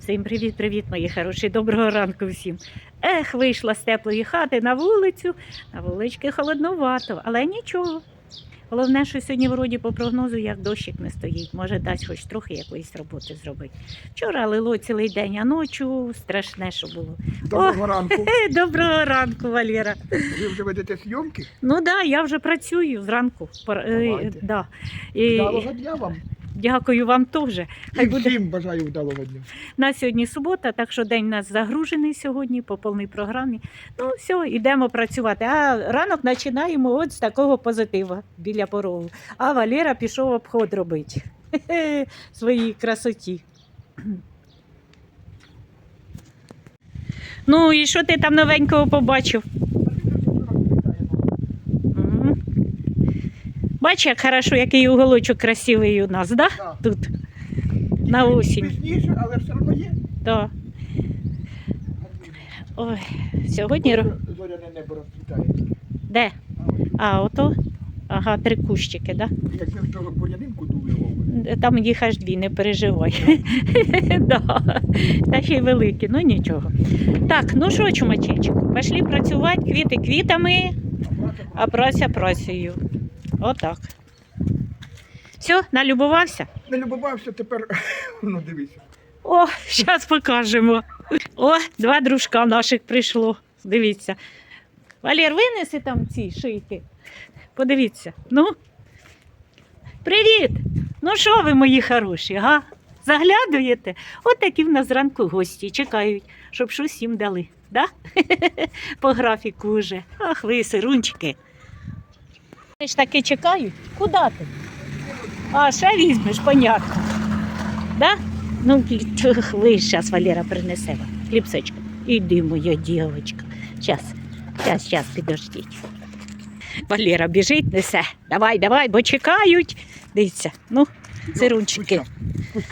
Всім привіт-привіт, мої хороші. Доброго ранку всім. Ех, вийшла з теплої хати на вулицю. На вулички холодновато, але нічого. Головне, що сьогодні вроді по прогнозу як дощик не стоїть. Може, дасть хоч трохи якоїсь роботи зробити. Вчора лило цілий день, а ночі страшне, що було. Доброго ранку. Е, Доброго ранку, Валера. Ви вже ведете зйомки? Ну так, да, я вже працюю зранку. Е, Давайте. да. І Вдалого дня вам. Дякую вам теж. І буде всім бажаю вдалого дня. На сьогодні субота, так що день у нас загружений сьогодні по повній програмі. Ну, все, йдемо працювати. А ранок починаємо от з такого позитива біля порогу. А Валера пішов обход робити. Своїй красоті. Ну і що ти там новенького побачив? Бач, як хорошо, який уголочок красивий у нас, да? Так. Тут. На осінь. Пізніше, але все одно є. Да. Ой, сьогодні ро- Зоряне небо розцвітає. де? А, ото. Ага, три кущики, да? Як ми в того бурянинку дули Вове. Там їх аж дві, не переживай. да. Та ще й великі, ну нічого. Так, ну що, чумачечок, пішли працювати квіти квітами, а праця працею. Отак. Все, налюбувався? Не любувався, тепер ну дивися. О, зараз покажемо. О, два дружка наших прийшло. Дивіться. Валер, винеси там ці шийки. Подивіться. Ну. Привіт! Ну що ви, мої хороші, га? Заглядуєте? От такі в нас зранку гості чекають, щоб щось їм дали. Да? По графіку вже. Ах, ви, сирунчики. Вони ж таки чекають. Куди ти? А, ще візьмеш, понятно. Да? Ну, ви зараз Валера принесе вам хлібсечка. Іди, моя дівчинка. Щас, щас, щас, підождіть. Валера біжить, несе. Давай, давай, бо чекають. Дивіться, ну, сирунчики. Ну,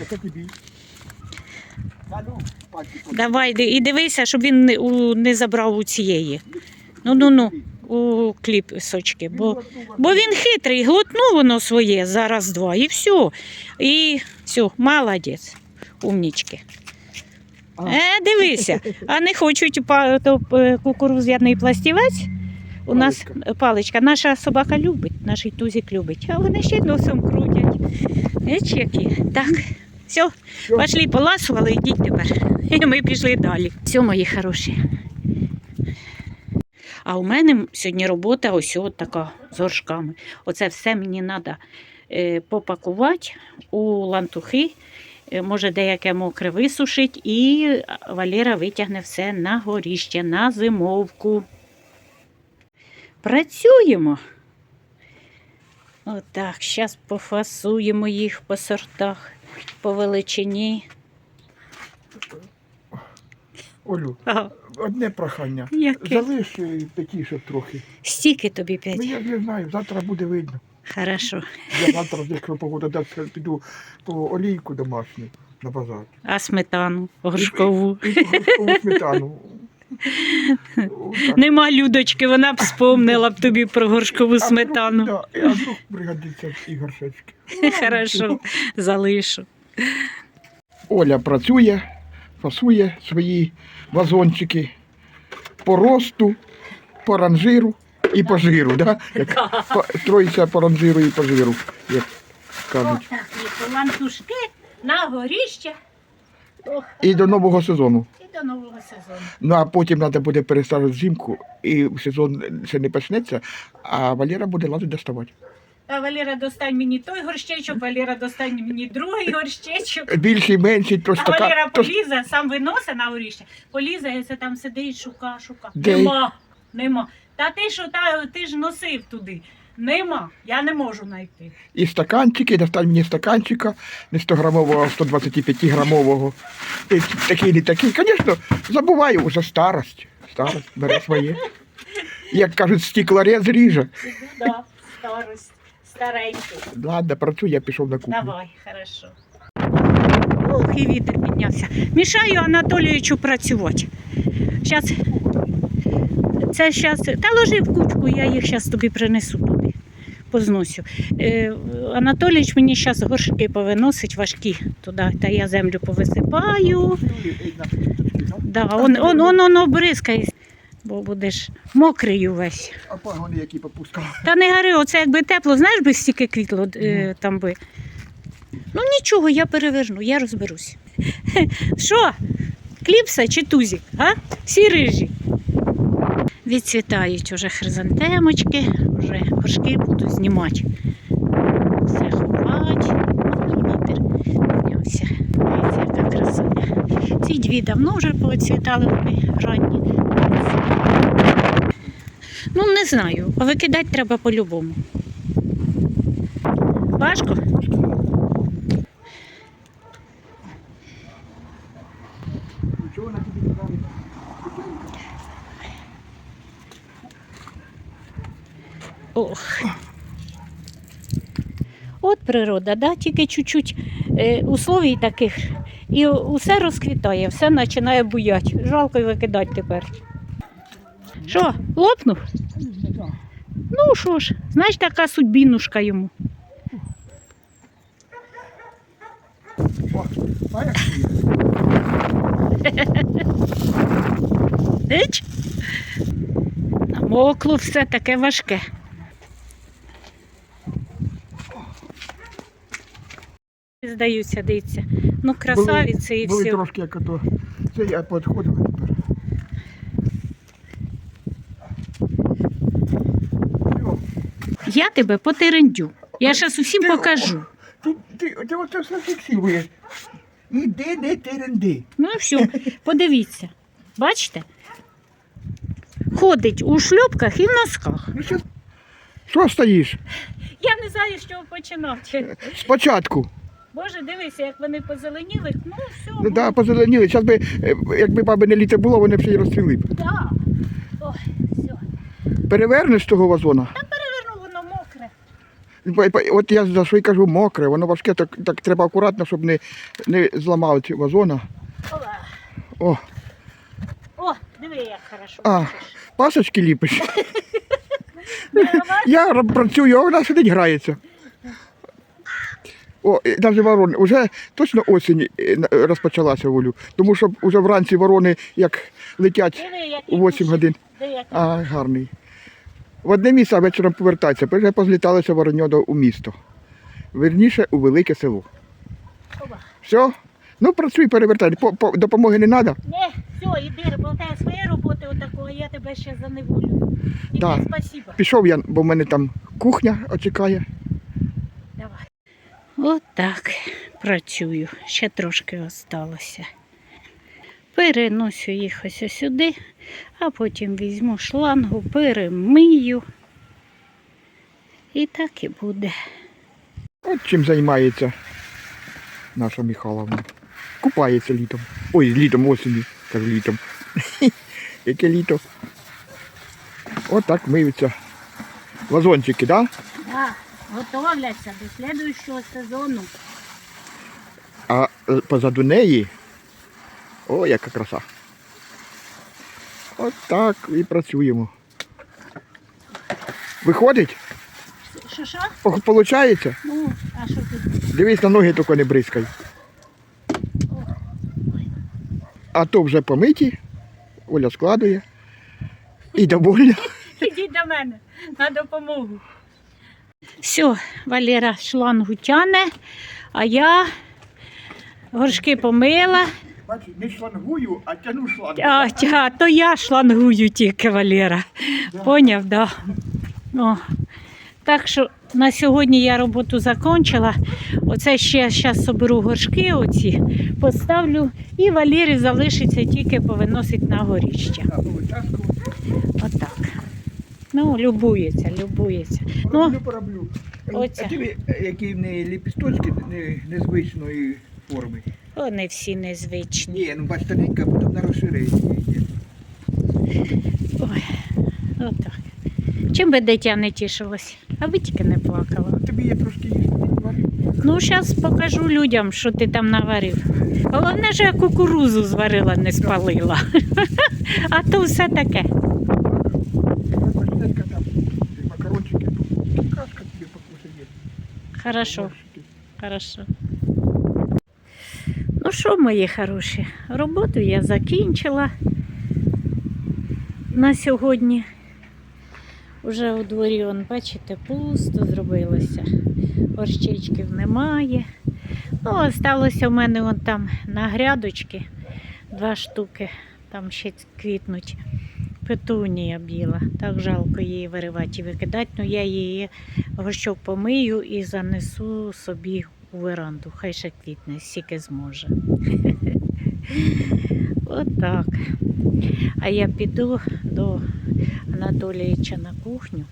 подай. Давай, і дивися, щоб він не забрав у цієї. Ну, ну, ну, у кліпсочки. Бо, бо він хитрий, глотнув воно своє зараз два, і все. І все, молодець, умнічки. Е, дивися, а не хочуть е, кукурудзяний пластівець. У нас Паличка. паличка. Наша собака любить, наш тузик любить, а вони ще носом крутять. Які. Так, все, пішли поласували, йдіть тепер. І ми пішли далі. Все, мої хороші. А у мене сьогодні робота ось от така з горшками. Оце все мені треба попакувати у лантухи. Е, Може, деяке мокре висушить, і Валера витягне все на горіще, на зимовку. Працюємо. Отак, зараз пофасуємо їх по сортах, по величині. Олю, Ага. Одне прохання. Яке? Залиш е, п'ятішок трохи. Стільки тобі п'ять. Ну я не знаю, завтра буде видно. Хорошо. Я завтра, якщо погода дасть, піду по олійку домашню на базар. А сметану горшкову. І горшкову сметану. Нема людочки, вона б спомнила б тобі про горшкову А вдруг- сметану. да, А вдруг пригодиться і горшечки. Хорошо, залишу. Оля працює, фасує свої вазончики по росту, по ранжиру і по жиру. Да? Як по, троїця по ранжиру і по жиру, як кажуть. Отак, лантушки на горіще. Ох, І до нового сезону. і до нового сезону. Ну а потім треба буде переставити взимку, і сезон ще не почнеться, а Валера буде лазити доставати. А Валера, достань мені той горщечок, Валера, достань мені другий горщечок. Більший, менший, то А Валера. То полізе, сам виносить на горіще, полізе, і це там сидить, шука, шука. Де? Нема, нема. Та ти що, та, ти ж носив туди. Нема, я не можу знайти. І стаканчики, достань мені стаканчика, не 100 грамового, а 125 грамового. І такий, не такий. Звісно, забуваю, вже старость. Старость бере своє. Як кажуть, стеклорез ріже. Да, старость, старенький. Ладно, працюю, я пішов на кухню. Давай, хорошо. Ух, і вітер піднявся. Мішаю Анатолійовичу працювати. Щас... Це зараз. Та ложи в кучку, я їх зараз тобі принесу туди. позносю. Е, Анатолійович мені зараз горшки повиносить важкі туди, та я землю повисипаю. Да, он, он, он, он обризкає, бо будеш мокрий увесь. А пагони які попускав. Та не гари, оце якби тепло, знаєш, би стільки квітло е, там би. Ну нічого, я переверну, я розберусь. Що? Кліпса чи тузик? А? Всі рижі. Відцвітають уже хризантемочки, вже горшки буду знімати. Все ховати. Вітер піднявся. Красуня. Ці дві давно вже поцвітали вони ранні. Ну, не знаю, а викидати треба по-любому. Важко? Ох. От природа, да? тільки чуть-чуть условій таких, і усе розквітає, все починає буяти. Жалко й викидати тепер. Що, лопнув? Ну що ж, знаєш, така судьбінушка йому. Намокло все таке важке. Здаються, дивіться. Ну, красавиці і Були все. трошки як ото. Це я підходив тепер. Я тебе потерендю. Я зараз усім Ти- покажу. Ти, ти, ти оце все фіксуєш. Іди, не теренди. Ну і все, подивіться. Бачите? Ходить у шльопках і в носках. Ну, що, що стоїш? Я не знаю, з чого починати. Спочатку. Боже, дивися, як вони позеленіли. Ну, все. Ну, да, позеленіли. Зараз би, е, якби баби не літе було, вони б ще й розцвіли б. Да. Ой, все. Перевернеш того вазона. Переверну, воно мокре. Па- От я за що й кажу мокре, воно важке, так, так треба акуратно, щоб не, не зламали ці вазона. Ова. О, О, диви, як хорошо. А. пасочки ліпиш. Я р- працюю, а вона сидить грається. О, навіть ворони. Уже точно осінь е, розпочалася волю. Тому що вже вранці ворони як летять у 8 годин. А, гарний. В одне місце а вечором повертаються. Вже позліталися вороньодо у місто. Верніше у велике село. Все? Ну працюй, перевертай. По, по, допомоги не треба. Не, все, іди, болтай своєї роботи отакого, я тебе ще заневолю. І Да. спасибо. Пішов я, бо в мене там кухня очікає. Давай. От так працюю. Ще трошки осталося. Переносю їх ось сюди, а потім візьму шлангу, перемию. І так і буде. От чим займається наша Михайловна. Купається літом. Ой, літом, осінню, кажу літом. Яке літо. От так миються вазончики, так? Да? Да, готовляться до слідуючого сезону. А е, позаду неї. О, яка краса. От так і працюємо. Виходить? Що що? О, Получається? Ну, а що тут? Дивись на ноги, тільки не бризкай. А то вже помиті, Оля складує. І довольна. Ідіть до мене на допомогу. Все, Валера шлангу тяне, а я горшки помила. Бачиш, не шлангую, а тяну шланг. А, тя, то я шлангую тільки, Валера. Поняв, да. О. Так що на сьогодні я роботу закінчила. Оце ще зараз соберу горшки оці, поставлю і Валері залишиться тільки повиносить на горіще. Отак. Ну, любується, любується. Ну, пороблю. оця. А ті, які в неї ліпісточки не, незвичної форми. вони всі незвичні. Ні, ну бач, тоненька, а потім на розширення йде. Ой, отак. Чим би дитя не тішилось, аби тільки не плакала. Тобі я трошки їсти варив. Ну, зараз покажу людям, що ти там наварив. Головне, що я кукурузу зварила, не спалила. А то все таке. Бач, там, макарончики. Кашка тобі Хорошо. Хорошо. Ну що, мої хороші, роботу я закінчила на сьогодні. Уже у дворі, он, бачите, пусто зробилося. Горщичків немає. Ну, осталося в мене вон там на грядочки два штуки. Там ще квітнуть. Петунія біла. Так жалко її виривати і викидати. Ну я її горщок помию і занесу собі у веранду. Хай ще квітне, скільки зможе. Отак. А я піду до Анатолійовича на кухню.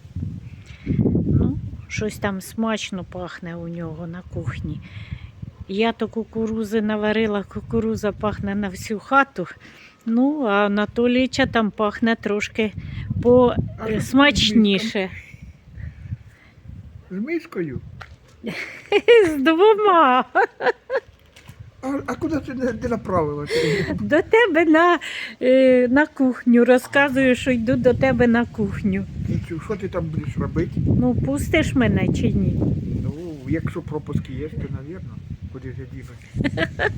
Ну, щось там смачно пахне у нього на кухні. Я то кукурузи наварила, кукуруза пахне на всю хату. Ну, а Анатолійча там пахне трошки посмачніше. З мискою. З двома. А, а куди ти не, не направилася? До тебе на, е, на кухню. Розказую, що йду до тебе на кухню. Нічого, що ти там будеш робити? Ну, пустиш мене чи ні? Ну, якщо пропуски є, то, мабуть, куди ж я дівати.